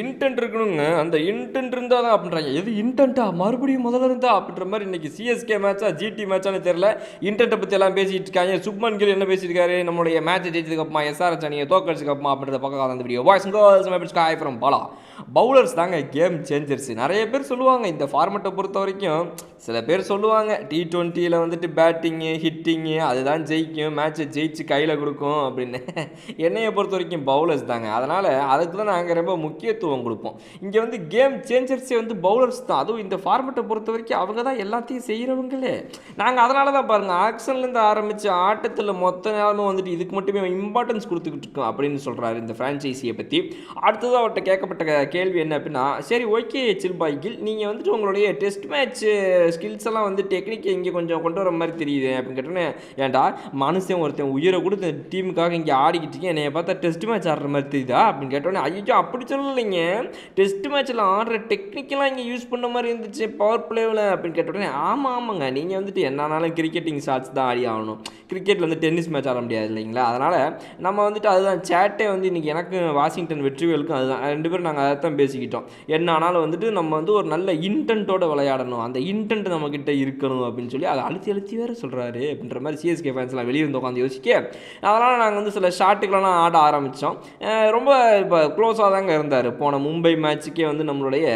Intend இருக்கணுங்க. அந்த intend இருந்தால் தான் அப்படின்றாங்க. எது இன்டென்ட்டா மறுபடியும் முதல்ல இருந்தா அப்படின்ற மாதிரி இன்றைக்கி சிஎஸ்கே மேட்சா ஜிடி மேட்சான்னு தெரியல. இன்டென்ட்டை பற்றி எல்லாம் பேசிட்டு இருக்காங்க. சுப்மன் கில் என்ன பேசியிருக்காரு நம்மளுடைய மேட்சை ஜெயிச்சதுக்கப்புறமா எஸ்ஆர்எஸ் அணியை தோக்கடிச்சதுக்கப்புறமா அப்படின்றத பக்கம் அந்த வீடியோ வாய்ஸ் கேர்ள்ஸ் ஸ்காய் ஃப்ரம் பாலா பவுலர்ஸ் தாங்க கேம் சேஞ்சர்ஸ் நிறைய பேர் சொல்லுவாங்க இந்த ஃபார்மெட்டை பொறுத்த வரைக்கும். சில பேர் சொல்லுவாங்க டி ட்வெண்ட்டியில் வந்துட்டு பேட்டிங்கு ஹிட்டிங்கு அதுதான் ஜெயிக்கும். மேட்ச்சை ஜெயிச்சு கையில் கொடுக்கும் அப்படின்னு. என்னையை பொறுத்த வரைக்கும் பவுலர்ஸ் தாங்க. அதனால் அதுக்கு தான் நாங்கள் ரொம்ப முக்கியத்துவம் கொடுப்போம். இங்கே வந்து கேம் சேஞ்சர்ஸே வந்து பவுலர்ஸ் தான். அதுவும் இந்த ஃபார்மெட்டை பொறுத்த வரைக்கும் அவங்க தான் எல்லாத்தையும் செய்கிறவங்களே நாங்கள் அதனால தான் பாருங்கள் ஆக்ஷன்லேருந்து ஆரம்பித்து ஆட்டத்தில் மொத்த நேரமும் வந்துட்டு இதுக்கு மட்டுமே இம்பார்ட்டன்ஸ் கொடுத்துக்கிட்டு இருக்கோம் அப்படின்னு சொல்கிறாரு இந்த ஃப்ரான்ச்சைஸியை பற்றி அடுத்தது அவர்கிட்ட கேட்கப்பட்ட கேள்வி என்ன அப்படின்னா சரி ஓகே சில்பாய் கில் நீங்கள் வந்துட்டு உங்களுடைய டெஸ்ட் மேட்ச் ஸ்கில்ஸ் எல்லாம் வந்து டெக்னிக் இங்கே கொஞ்சம் கொண்டு வர மாதிரி தெரியுது அப்படின்னு கேட்டோன்னே ஏன்டா மனுஷன் ஒருத்தன் உயிரை கொடுத்து டீமுக்காக இங்கே ஆடிக்கிட்டு இருக்கேன் என்னைய பார்த்தா டெஸ்ட் மேட்ச் ஆடுற மாதிரி தெரியுதா அப்படின்னு கேட்டோன்னே ஐயோ அப்படி சொல்லலைங்க. டெஸ்ட் மேட்ச்சில் ஆடுற டெக்னிக்கெல்லாம் இங்கே யூஸ் பண்ண மாதிரி இருந்துச்சு பவர் பிளேவில் அப்படின்னு கேட்ட உடனே ஆமாம் ஆமாங்க. நீங்கள் வந்துட்டு என்னன்னாலும் கிரிக்கெட்டிங் ஷாட்ஸ் தான் ஆடி ஆகணும். கிரிக்கெட்டில் வந்து டென்னிஸ் மேட்ச் ஆட முடியாது இல்லைங்களா? அதனால் நம்ம வந்துட்டு அதுதான் சேட்டே வந்து இன்றைக்கி எனக்கும் வாஷிங்டன் வெற்றிவேலுக்கும் அதுதான். ரெண்டு பேரும் நாங்கள் அதை தான் பேசிக்கிட்டோம். என்ன ஆனாலும் வந்துட்டு நம்ம வந்து ஒரு நல்ல இன்டென்ட்டோட விளையாடணும். அந்த இன்டென்ட் நம்மக்கிட்ட இருக்கணும் அப்படின்னு சொல்லி அதை அழுத்தி அழுத்தி வேறு சொல்கிறாரு அப்படின்ற மாதிரி சிஎஸ்கே ஃபேன்ஸ்லாம் வெளியே வந்து உட்காந்து யோசிக்க. அதனால் நாங்கள் வந்து சில ஷாட்டுகளெல்லாம் ஆட ஆரம்பித்தோம் ரொம்ப இப்போ க்ளோஸாக தாங்க இருந்தார். போன மும்பை மேட்ச்சுக்கே வந்து நம்மளுடைய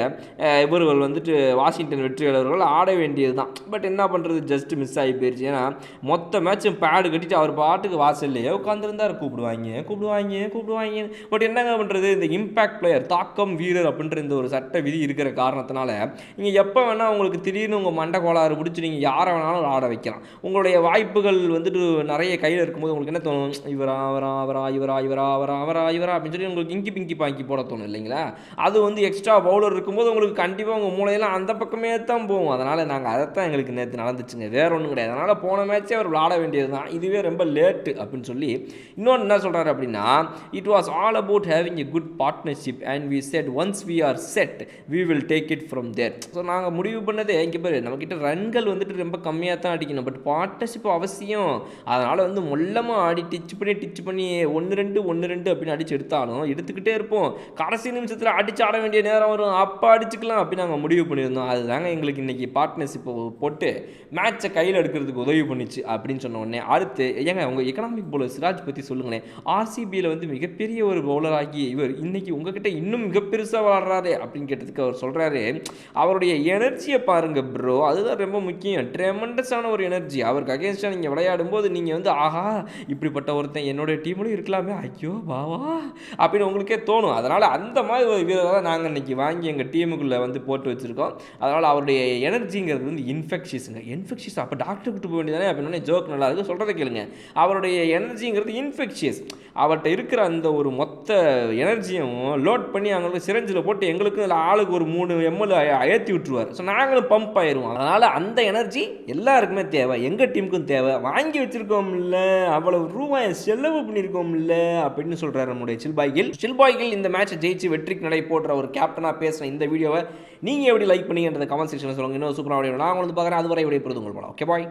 இவர்கள் வந்துட்டு வாஷிங்டன் வெற்றியாளர்கள் ஆட வேண்டியது தான் பட் என்ன பண்ணுறது ஜஸ்ட் மிஸ் ஆகி போயிடுச்சு ஏன்னா மொத்த மேட்சும் பேடு கட்டிட்டு அவர் பாட்டுக்கு வாசல்லையே உட்காந்துருந்தார் கூப்பிடுவாங்க கூப்பிடுவாங்க கூப்பிடுவாங்க. பட் என்னங்க பண்ணுறது இந்த இம்பாக்ட் பிளேயர் தாக்கம் வீரர் அப்படின்ற இந்த ஒரு சட்ட விதி இருக்கிற காரணத்தினால நீங்கள் எப்போ வேணால் உங்களுக்கு திடீர்னு உங்கள் மண்டை கோளாறு பிடிச்சி நீங்கள் யாரை வேணாலும் ஆட வைக்கலாம். உங்களுடைய வாய்ப்புகள் வந்துட்டு நிறைய கையில் இருக்கும்போது உங்களுக்கு என்ன தோணும்? இவரா அவரா அவரா இவரா இவரா அவரா அவரா இவரா அப்படின்னு சொல்லி உங்களுக்கு இங்கி பிங்கி பாங்கி போட தோணும் இல்லைங்க இல்லைங்களா அது வந்து எக்ஸ்ட்ரா பவுலர் இருக்கும்போது உங்களுக்கு கண்டிப்பாக உங்கள் மூளையெல்லாம் அந்த பக்கமே தான் போகும். அதனால் நாங்கள் அதைத்தான் எங்களுக்கு நேற்று நடந்துச்சுங்க. வேற ஒன்றும் கிடையாது. அதனால் போன மேட்ச்சே அவர் விளாட வேண்டியது தான் இதுவே ரொம்ப லேட்டு அப்படின்னு சொல்லி இன்னொன்று என்ன சொல்கிறாரு அப்படின்னா it was all about having a good partnership and we set once we are set we will take it from there so நாங்கள் முடிவு பண்ணதே இங்கே பேர் நம்மக்கிட்ட ரன்கள் வந்துட்டு ரொம்ப கம்மியாக தான் அடிக்கணும். பட் பார்ட்னர்ஷிப் அவசியம். அதனால் வந்து மொல்லமாக ஆடி டிச் பண்ணி டிச் பண்ணி ஒன்று ரெண்டு ஒன்று ரெண்டு அப்படின்னு அடிச்சு எடுத்தாலும் எடுத்துக்கிட்டே இருப்போம். கடைசி நிமிஷத்தில் அடிச்சு ஆட வேண்டிய நேரம் வரும். அப்போ அடிச்சுக்கலாம். அப்படின்னு நாங்கள் முடிவு பண்ணியிருந்தோம். அதுதாங்க எங்களுக்கு இன்றைக்கி பார்ட்னர்ஷிப் போட்டு மேட்சை கையில் எடுக்கிறதுக்கு உதவி பண்ணிச்சு அப்படின்னு சொன்ன உடனே அடுத்து ஏங்க உங்கள் எக்கனாமிக் பவுலர் சிராஜ் பற்றி சொல்லுங்களேன். ஆர்சிபியில் வந்து மிகப்பெரிய ஒரு பவுலராகி இவர் இன்றைக்கி உங்ககிட்ட இன்னும் மிக பெருசாக வளர்றாரு அப்படின்னு கேட்டதுக்கு அவர் சொல்கிறாரு அவருடைய எனர்ஜியை பாருங்கள் ப்ரோ அதுதான் ரொம்ப முக்கியம். ட்ரெமண்டஸான ஒரு எனர்ஜி அவருக்கு அகேன்ஸ்டாக நீங்கள் விளையாடும் போது நீங்கள் வந்து ஆஹா இப்படிப்பட்ட ஒருத்தன் என்னோட டீம்லையும் இருக்கலாமே. ஐயோ பாவா அப்படின்னு உங்களுக்கே தோணும். அதனால் அந்த மாதிரி ஒரு வீரரை தான் நாங்கள் இன்றைக்கி வாங்கி எங்கள் டீமுக்குள்ளே வந்து போட்டு வச்சுருக்கோம். அதனால் அவருடைய எனர்ஜிங்கிறது வந்து இன்ஃபெக்ஷியஸுங்க. இன்ஃபெக்ஷியஸ். அப்போ டாக்டர் கிட்ட போக வேண்டியதானே அப்படின்னு ஜோக் நல்லா இருக்குது சொல்கிறத கேளுங்க. அவருடைய எனர்ஜிங்கிறது இன்ஃபெக்ஷியஸ். அவர்கிட்ட இருக்கிற அந்த ஒரு மொத்த எனர்ஜியும் லோட் பண்ணி அவங்களுக்கு சிரஞ்சில் போட்டு எங்களுக்கும் இதில் ஆளுக்கு ஒரு மூணு எம்எல் ஏற்றி விட்டுருவார். ஸோ நாங்களும் பம்ப் ஆயிடுவோம் அதனால் அந்த எனர்ஜி எல்லாருக்குமே தேவை. எங்கள் டீமுக்கும் தேவை. வாங்கி வச்சுருக்கோம்ல. அவ்வளவு ரூபாய் செலவு பண்ணியிருக்கோம்ல அப்படின்னு சொல்கிறார் நம்முடைய சில்பாய்கில் சில்பாய்கில் இந்த மேட்சை ஜெயிச்சு வெற்றிக்கு நடை போடுற ஒரு கேப்டனாக பேசுகிற இந்த வீடியோவை நீங்கள் எப்படி லைக் பண்ணீங்கன்றத கமெண்ட் செக்ஷனில் சொல்லுங்கள் இன்னும் சூப்பராக நான் வந்து பார்க்குறேன். அதுவரை விடைய பொறுத்து உங்கள் படம் ஓகே பாய்